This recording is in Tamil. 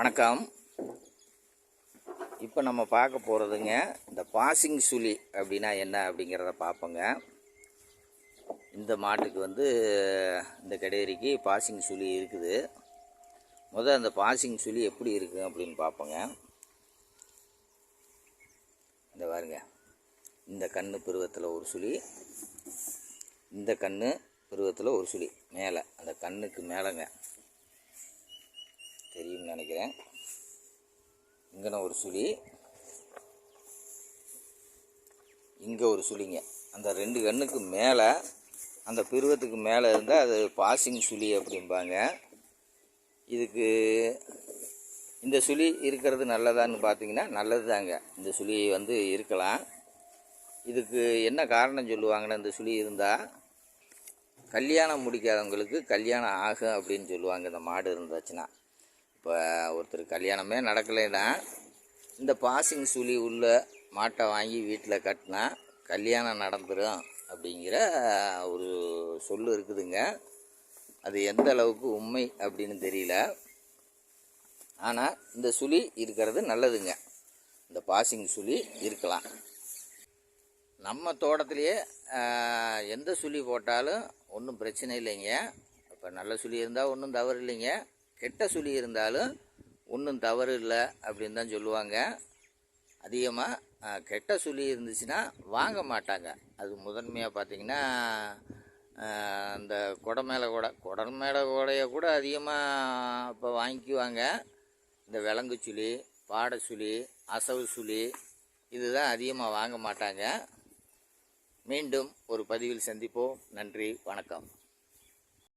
வணக்கம். இப்போ நம்ம பார்க்க போகிறதுங்க இந்த பாசிங் சுழி அப்படின்னா என்ன அப்படிங்கிறத பார்ப்போங்க. இந்த மாட்டுக்கு வந்து இந்த கடையரிக்கு பாசிங் சுழி இருக்குது. முதல் அந்த பாசிங் சுழி எப்படி இருக்குது அப்படின்னு பார்ப்போங்க. இந்த பாருங்க. இந்த கண் பருவத்தில் ஒரு சுழி இந்த கண் பருவத்தில் ஒரு சுழி மேலே. அந்த கண்ணுக்கு மேலேங்க. நினைக்கிறேன். இங்கன ஒரு சுழி. இங்கே ஒரு சுழிங்க. அந்த ரெண்டு கண்ணுக்கு மேலே அந்த பிருவத்துக்கு மேலே இருந்தால் அது பாசிங் சுழி அப்படிம்பாங்க. இதுக்கு இந்த சுழி இருக்கிறது நல்லதான்னு பார்த்தீங்கன்னா நல்லது தாங்க இந்த சுழி வந்து இருக்கலாம். இதுக்கு என்ன காரணம் சொல்லுவாங்கன்னா இந்த சுழி இருந்தால் கல்யாணம் முடிக்காதவங்களுக்கு கல்யாணம் ஆகும் அப்படின்னு சொல்லுவாங்க. இந்த மாடு இருந்துச்சுன்னா. இப்போ ஒருத்தர் கல்யாணமே நடக்கலைன்னா இந்த பாசிங் சுழி உள்ள மாட்டை வாங்கி வீட்டில் கட்டினா கல்யாணம் நடந்துடும் அப்படிங்கிற ஒரு சொல்லு இருக்குதுங்க. அது எந்த அளவுக்கு உண்மை அப்படின்னு தெரியல. ஆனால் இந்த சுழி இருக்கிறது நல்லதுங்க. இந்த பாசிங் சுழி இருக்கலாம். நம்ம தோட்டத்திலேயே எந்த சுழி போட்டாலும் ஒன்றும் பிரச்சனை இல்லைங்க. இப்போ நல்ல சுழி இருந்தால் ஒன்றும் தவறு இல்லைங்க. கெட்ட சுழி இருந்தாலும் ஒன்றும் தவறு இல்லை அப்படின்னு தான் சொல்லுவாங்க. அதிகமாக கெட்ட சுழி இருந்துச்சுன்னா வாங்க மாட்டாங்க. அது முதன்மையாக பார்த்தீங்கன்னா அந்த குடை மேலே கூட குடம் மேலே கூடைய கூட அதிகமாக இப்போ வாங்கிக்குவாங்க. இந்த விலங்கு சுழி பாடை சுழி அசவு சுழி இதுதான் அதிகமாக வாங்க மாட்டாங்க. மீண்டும் ஒரு பதிவில் சந்திப்போம். நன்றி வணக்கம்.